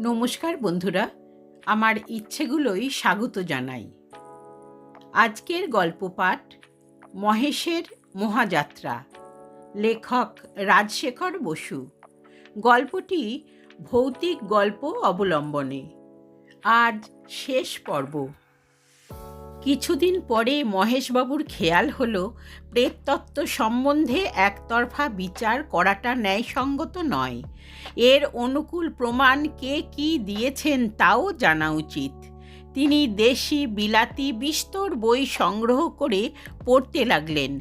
নমস্কার বন্ধুরা, আমার ইচ্ছেগুলোই স্বাগত জানাই। আজকের গল্প পাঠ, মহেশের মহাযাত্রা, লেখক রাজশেখর বসু। গল্পটি ভৌতিক গল্প অবলম্বনে। আজ শেষ পর্ব। কিছুদিন পরে মহেশবাবুর খেয়াল হলো, প্রেততত্ত্ব সম্বন্ধে একতরফা বিচার করাটা ন্যায়সঙ্গত নয়। এর অনুকূল প্রমাণ কে কি দিয়েছেন তাও জানা উচিত। তিনি দেশি বিলাতি বিস্তর বই সংগ্রহ করে পড়তে লাগলেন,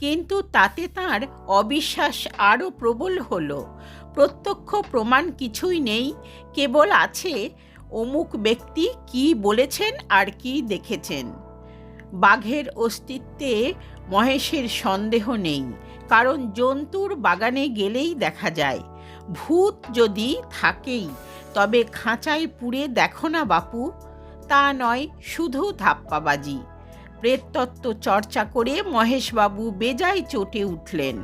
কিন্তু তাতে তার অবিশ্বাস আরও প্রবল হলো। প্রত্যক্ষ প্রমাণ কিছুই নেই, কেবল আছে, অমুক ব্যক্তি কি বলেছেন আর কি দেখেছেন। বাঘের অস্তিত্বে মহেশের সন্দেহ নেই, কারণ জন্তুর বাগানে গেলেই দেখা যায়। ভূত যদি থাকেই, তবে খাঁচায় পুড়ে দেখো না বাপু, তা নয় শুধু ধাপ্পাবাজি। প্রেততত্ত্ব চর্চা করে মহেশবাবু বেজায় চটে উঠলেন।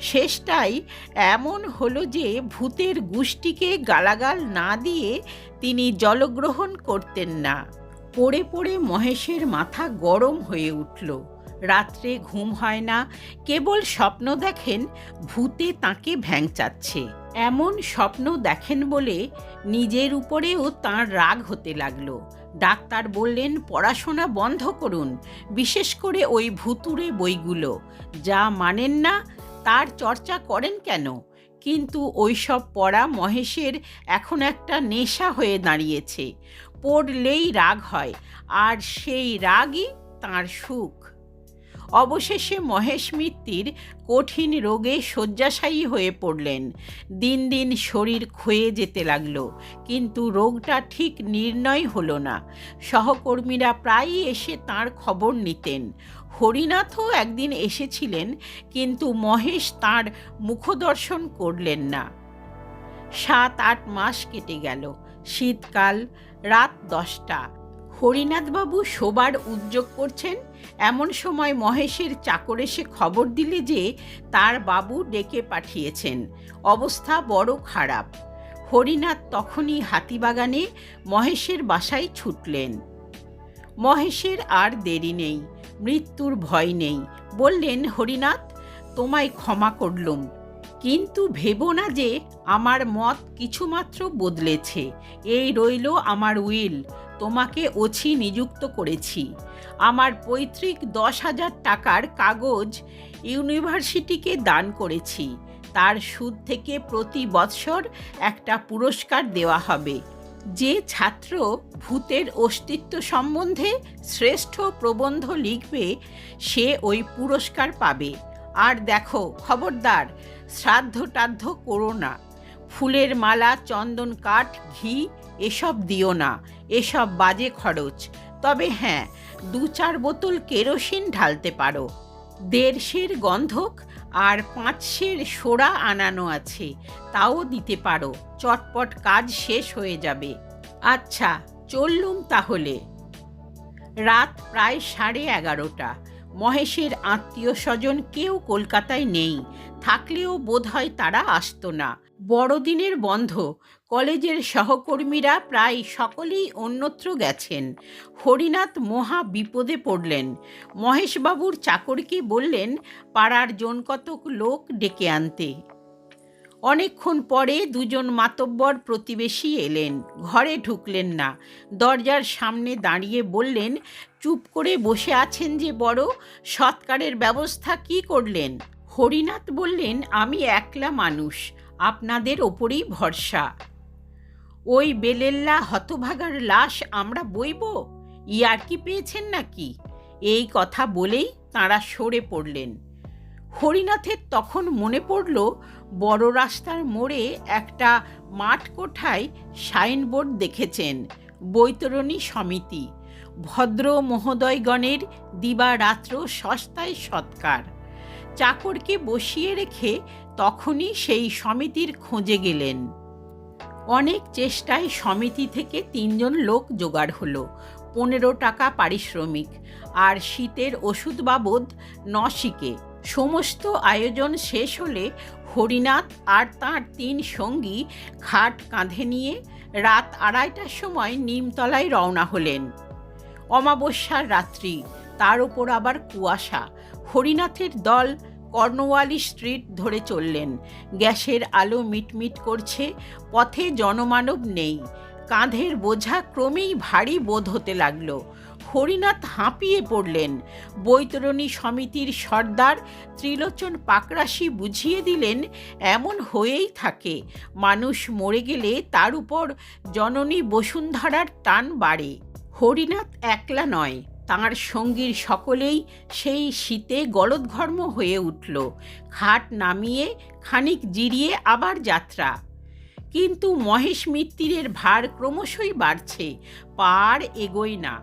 শেষটাই এমন হলো যে ভূতের গোষ্ঠীকে গালাগাল না দিয়ে তিনি জলগ্রহণ করতেন না। পড়ে পড়ে মহেশের মাথা গরম হয়ে উঠল। রাত্রে ঘুম হয় না, কেবল স্বপ্ন দেখেন ভূতে তাকে ভ্যাংচাচ্ছে। এমন স্বপ্ন দেখেন বলে নিজের উপরেও তাঁর রাগ হতে লাগল। ডাক্তার বললেন, পড়াশোনা বন্ধ করুন, বিশেষ করে ওই ভুতুরে বইগুলো। যা মানেন না, তার চর্চা করেন কেন? কিন্তু ওইসব পড়া মহেশের এখন একটা নেশা হয়ে দাঁড়িয়েছে। পড়লেই রাগ হয়, আর সেই রাগই তার সুখ। অবশেষে মহেশ মিত্তির কঠিন রোগে শয্যাশায়ী হয়ে পড়লেন। দিন দিন শরীর ক্ষয়ে যেতে লাগল, কিন্তু রোগটা ঠিক নির্ণয় হলো না। সহকর্মীরা প্রায়ই এসে তার খবর নিতেন। হরিনাথও একদিন এসেছিলেন, কিন্তু মহেশ তার মুখদর্শন করলেন না। সাত আট মাস কেটে গেল শীতকাল, রাত দশটা। হরিনাথবাবু শোবার উদ্যোগ করছেন। এমন সময় মহেশের চাকর এসে খবর দিলে যে তার বাবু ডেকে পাঠিয়েছেন। অবস্থা বড় খারাপ। হরিনাথ তখনই হাতিবাগানে মহেশের বাসায় ছুটলেন। মহেশের আর দেরি নেই, মৃত্যুর ভয় নেই। বললেন, হরিনাথ, তোমায় ক্ষমা করলুম। কিন্তু ভেবো না যে আমার মত কিছুমাত্র বদলেছে। এই রইল আমার উইল, তোমাকে ওছি নিযুক্ত করেছি। আমার পৈতৃক দশ হাজার টাকার কাগজ ইউনিভার্সিটিকে দান করেছি। তার সুদ থেকে প্রতি বৎসর একটা পুরস্কার দেওয়া হবে। যে ছাত্র ভূতের অস্তিত্ব সম্বন্ধে শ্রেষ্ঠ প্রবন্ধ লিখবে, সে ওই পুরস্কার পাবে। আর দেখো, খবরদার শ্রাদ্ধ টাদ্ধ করো না। ফুলের মালা, চন্দন, কাঠ, ঘি, এসব দিও না। এসব বাজে খরচ। তবে হ্যাঁ দু চার বোতল কেরোসিন ঢালতে পারো। দেড়শের গন্ধক আর পাঁচশের সোড়া আনানো আছে, তাও দিতে পারো। চটপট কাজ শেষ হয়ে যাবে। আচ্ছা চললুম তাহলে। রাত প্রায় সাড়ে এগারোটা। মহেশের আত্মীয় স্বজন কেউ কলকাতায় নেই, থাকলেও বোধহয় তারা আসতো না। বড়দিনের বন্ধ, কলেজের সহকর্মীরা প্রায় সকলেই অন্যত্র গেছেন। হরিনাথ মহা বিপদে পড়লেন। মহেশবাবুর চাকরকে বললেন, পাড়ার জনকতক লোক ডেকে আনতে। অনেকক্ষণ পরে দুজন মাতব্বর প্রতিবেশী এলেন। ঘরে ঢুকলেন না। দরজার সামনে দাঁড়িয়ে বললেন চুপ করে বসে আছেন যে বড়, সৎকারের ব্যবস্থা কি করলেন? হরিনাথ বললেন, আমি একলা মানুষ, আপনাদের ওপরেই ভরসা। ওই বেলেল্লা হতভাগার লাশ আমরা বইব? ইয়ার কি পেয়েছেন নাকি? এই কথা বলেই তাঁরা সরে পড়লেন। হরিনাথের তখন মনে পড়ল, বড় রাস্তার মোড়ে একটা মাঠ কোঠায় সাইনবোর্ড দেখেছেন, বৈতরণী সমিতি। ভদ্র মহোদয়গণের দিবারাত্র সস্তায় সৎকার। চাকরকে বসিয়ে রেখে তখনই সেই সমিতির খোঁজে গেলেন। অনেক চেষ্টায় সমিতি থেকে তিনজন লোক জোগাড় হলো, পনেরো টাকা পারিশ্রমিক আর শীতের ওষুধ বাবদ নশিকে। সমস্ত আয়োজন শেষ হলে হরিনাথ আর তাঁর তিন সঙ্গী খাট কাঁধে নিয়ে রাত আড়াইটার সময় নিমতলায় রওনা হলেন। অমাবস্যার রাত্রি, তার ওপর আবার কুয়াশা। হরিনাথের দল কর্নওয়ালি স্ট্রিট ধরে চললেন। গ্যাসের আলো মিটমিট করছে, পথে জনমানব নেই। কাঁধের বোঝা ক্রমেই ভারী বোধ হতে লাগল। হরিনাথ হাঁপিয়ে পড়লেন। বৈতরণী সমিতির সর্দার ত্রিলোচন পাকরাশি বুঝিয়ে দিলেন, এমন হয়েই থাকে। মানুষ মরে গেলে তার উপর জননী বসুন্ধরার টান বাড়ে। হরিনাথ একলা নয়, তাঁর সঙ্গীর সকলেই সেই শীতে গলদঘর্ম হয়ে উঠল। খাট নামিয়ে খানিক জিরিয়ে আবার যাত্রা। কিন্তু মহেশ মিত্তিরের ভার ক্রমশই বাড়ছে, পার এগোয় না।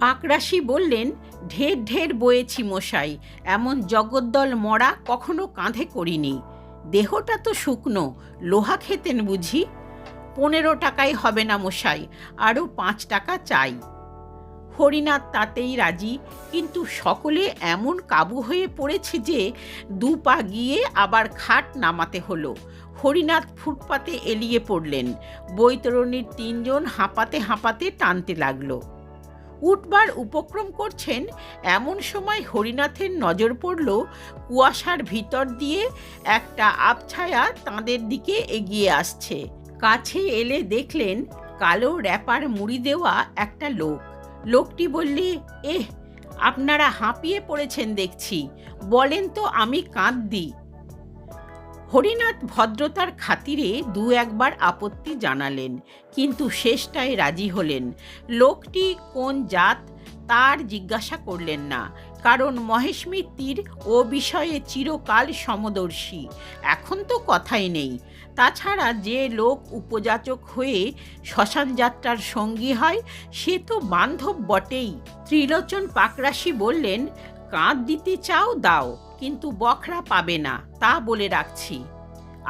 পাকরাশি বললেন, ঢের ঢের বয়েছি মশাই, এমন জগদ্দল মরা কখনো কাঁধে করিনি। দেহটা তো শুকনো, লোহা খেতেন বুঝি? পনেরো টাকায় হবে না মশাই, আরও পাঁচ টাকা চাই। হরিনাথ তাতেই রাজি, কিন্তু সকলে এমন কাবু হয়ে পড়েছে যে দু পা গিয়ে আবার খাট নামাতে হলো। হরিনাথ ফুটপাতে এলিয়ে পড়লেন, বৈতরণীর তিনজন হাঁপাতে হাঁপাতে টানতে লাগল। উঠবার উপক্রম করছেন, এমন সময় হরিনাথের নজর পড়ল কুয়াশার ভিতর দিয়ে একটা আবছায়া তাঁদের দিকে এগিয়ে আসছে। কাছে এলে দেখলেন কালো র্যাপার মুড়ি দেওয়া একটা লোক। লোকটি বললে, এহ, আপনারা হাঁপিয়ে পড়েছেন দেখছি। বলেন তো আমি কাঁদ হরিনাথ ভদ্রতার খাতিরে দু একবার আপত্তি জানালেন, কিন্তু শেষটায় রাজি হলেন। লোকটি কোন জাত তার জিজ্ঞাসা করলেন না, কারণ মহেশ মিত্তির ও বিষয়ে চিরকাল সমদর্শী। এখন তো কথাই নেই। তাছাড়া যে লোক উপযাচক হয়ে শ্মশান যাত্রার সঙ্গী হয়, সে তো বান্ধব বটেই। ত্রিলোচন পাকরাশি বললেন কাঁধ দিতে চাও, দাও, কিন্তু বখরা পাবে না, তা বলে রাখছি।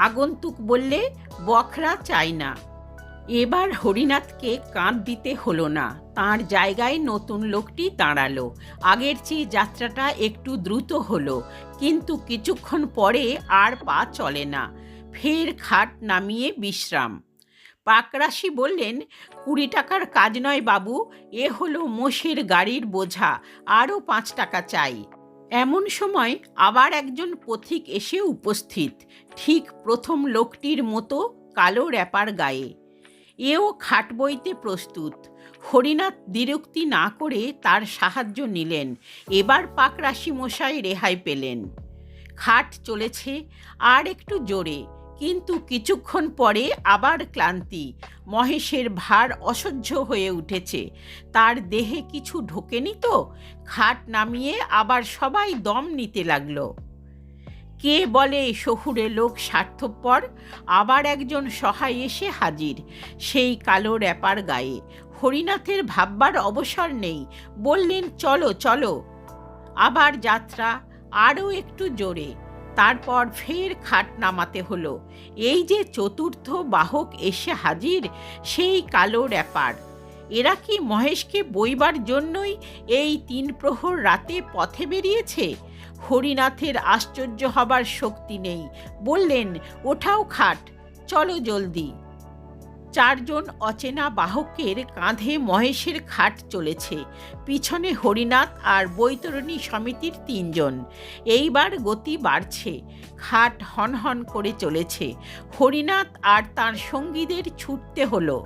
আগন্তুক বললে, বখরা চাই না। এবার হরিনাথকে কাঁধ দিতে হলো না। তার জায়গায় নতুন লোকটি দাঁড়াল। আগের চেয়ে যাত্রাটা একটু দ্রুত হলো, কিন্তু কিছুক্ষণ পরে আর পা চলে না। ফের খাট নামিয়ে বিশ্রাম। পাকরাশি বললেন, কুড়ি টাকার কাজ নয় বাবু, এ হলো মোষের গাড়ির বোঝা, আরও পাঁচ টাকা চাই। এমন সময় আবার একজন পথিক এসে উপস্থিত, ঠিক প্রথম লোকটির মতো কালো র্যাপার গায়ে। এও খাট বইতে প্রস্তুত। হরিনাথ দ্বিরুক্তি না করে তার সাহায্য নিলেন, এবার পাকরাশি মশাই রেহাই পেলেন। খাট চলেছে, আর একটু জোরে কিন্তু কিছুক্ষণ পরে আবার ক্লান্তি। মহেশের ভার অসহ্য হয়ে উঠেছে। তার দেহে কিছু ঢোকেনি তো? খাট নামিয়ে আবার সবাই দম নিতে লাগল। কে বলে শহুরে লোক স্বার্থপর? আবার একজন সহায় এসে হাজির। সেই কালো র্যাপার গায়ে। হরিনাথের ভাববার অবসর নেই। বললেন, চলো চলো। আবার যাত্রা আরও একটু জোরে। তারপর ফের খাট নামাতে হলো। এই যে চতুর্থ বাহক এসে হাজির, সেই কালো র্যাপার। এরা কি মহেশকে বইবার জন্যই এই তিন প্রহর রাতে পথে বেরিয়েছে? হরিনাথের আশ্চর্য হবার শক্তি নেই। বললেন, ওঠাও খাট, চলো জলদি। চারজন অচেনা বাহকের কাঁধে মহেশের খাট চলেছে, পিছনে হরিনাথ আর বৈতরণী সমিতির তিনজন। এইবার গতি বাড়ছে, খাট হনহন করে চলেছে। হরিনাথ আর তার সঙ্গীদের ছুটতে হলো।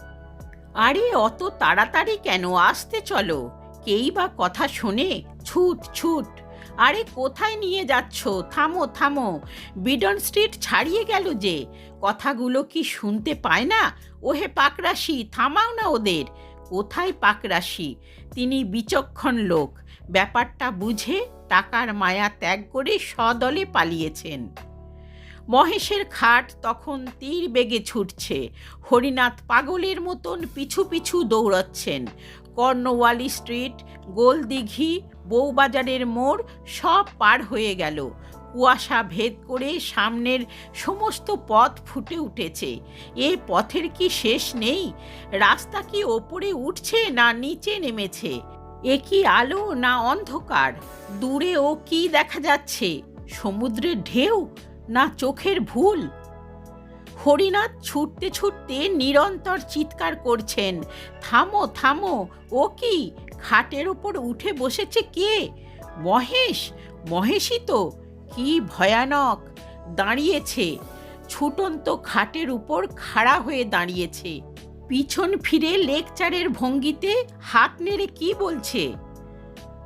আরে, অত তাড়াতাড়ি কেন? আসতে চলো। কেই বা কথা শোনে? ছুট ছুট। আরে কোথায় নিয়ে যাচ্ছ? থামো থামো। বিডন স্ট্রিট ছাড়িয়ে গেল যে। কথাগুলো কি শুনতে পায় না? ওহে পাকরাশি, থামাও না ওদের। কোথায় পাকরাশি? তিনি বিচক্ষণ লোক। ব্যাপারটা বুঝে টাকার মায়া ত্যাগ করে সদলে পালিয়েছেন। মহেশের খাট তখন তীর বেগে ছুটছে। হরিনাথ পাগলের মতন পিছু পিছু দৌড়চ্ছেন। কর্ণওয়ালি স্ট্রিট, গোলদিঘি বউবাজারের মোড় সব পার হয়ে গেল। কুয়াশা ভেদ করে সামনের সমস্ত পথ ফুটে উঠেছে। এ পথের কি শেষ নেই? রাস্তা কি ওপরে উঠছে না নিচে নেমেছে? এ কি আলো না অন্ধকার? দূরে ও কি দেখা যাচ্ছে? সমুদ্রের ঢেউ না চোখের ভুল? হরিনাথ ছুটতে ছুটতে নিরন্তর চিৎকার করছেন, থামো থামো, ও কি? খাটের ওপর উঠে বসেছে কে? মহেশ? মহেশই তো। কি ভয়ানক। দাঁড়িয়েছে। ছুটন্ত খাটের উপর খাড়া হয়ে দাঁড়িয়েছে। পিছন ফিরে লেকচারের ভঙ্গিতে হাত নেড়ে কি বলছে?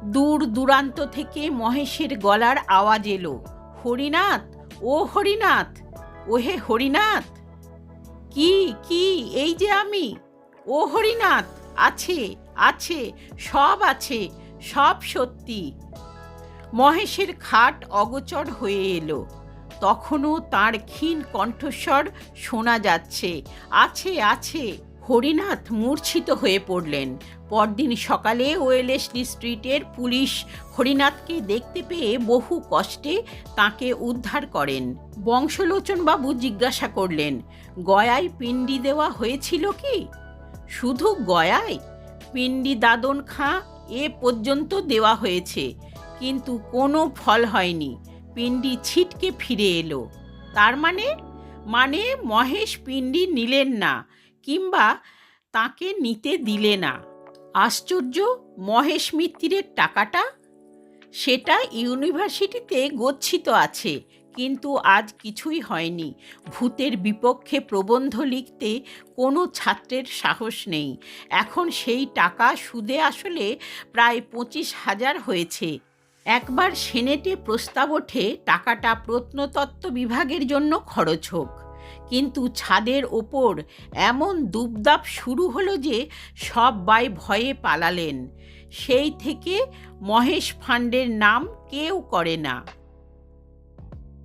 দূর দূরান্ত থেকে মহেশের গলার আওয়াজ এলো। হরিনাথ? ও হরিনাথ! ওহে হরিনাথ! কি কি, এই যে আমি? ও হরিনাথ! আছে আছে, সব আছে, সব সত্যি। মহেশের খাট অগোচর হয়ে এলো। তখনও তার ক্ষীণ কণ্ঠস্বর শোনা যাচ্ছে। আছে আছে, হরিনাথ মূর্ছিত হয়ে পড়লেন। পরদিন সকালে ওয়েলেসলি স্ট্রিটের পুলিশ হরিনাথকে দেখতে পেয়ে বহু কষ্টে তাকে উদ্ধার করেন। বংশলোচনবাবু জিজ্ঞাসা করলেন, গয়ায় পিণ্ডি দেওয়া হয়েছিল কি? শুধু গয়ায় পিণ্ডি দাদন খাঁ এ পর্যন্ত দেওয়া হয়েছে, কিন্তু কোনো ফল হয়নি। পিণ্ডি ছিটকে ফিরে এলো। তার মানে? মানে মহেশ পিণ্ডি নিলেন না, কিংবা তাকে নিতে দিলে না। আশ্চর্য, মহেশ মিত্তিরের টাকাটা? সেটা ইউনিভার্সিটিতে গচ্ছিত আছে কিন্তু আজ কিছুই হয়নি। ভূতের বিপক্ষে প্রবন্ধ লিখতে কোনো ছাত্রের সাহস নেই। এখন সেই টাকা সুদে আসলে প্রায় পঁচিশ হাজার হয়েছে। একবার সেনেটে প্রস্তাব ওঠে, টাকাটা প্রত্নতত্ত্ব বিভাগের জন্য খরচ হোক। কিন্তু ছাদের ওপর এমন দুবদাপ শুরু হলো যে সব বাই ভয়ে পালালেন। সেই থেকে মহেশ ফান্ডের নাম কেউ করে না।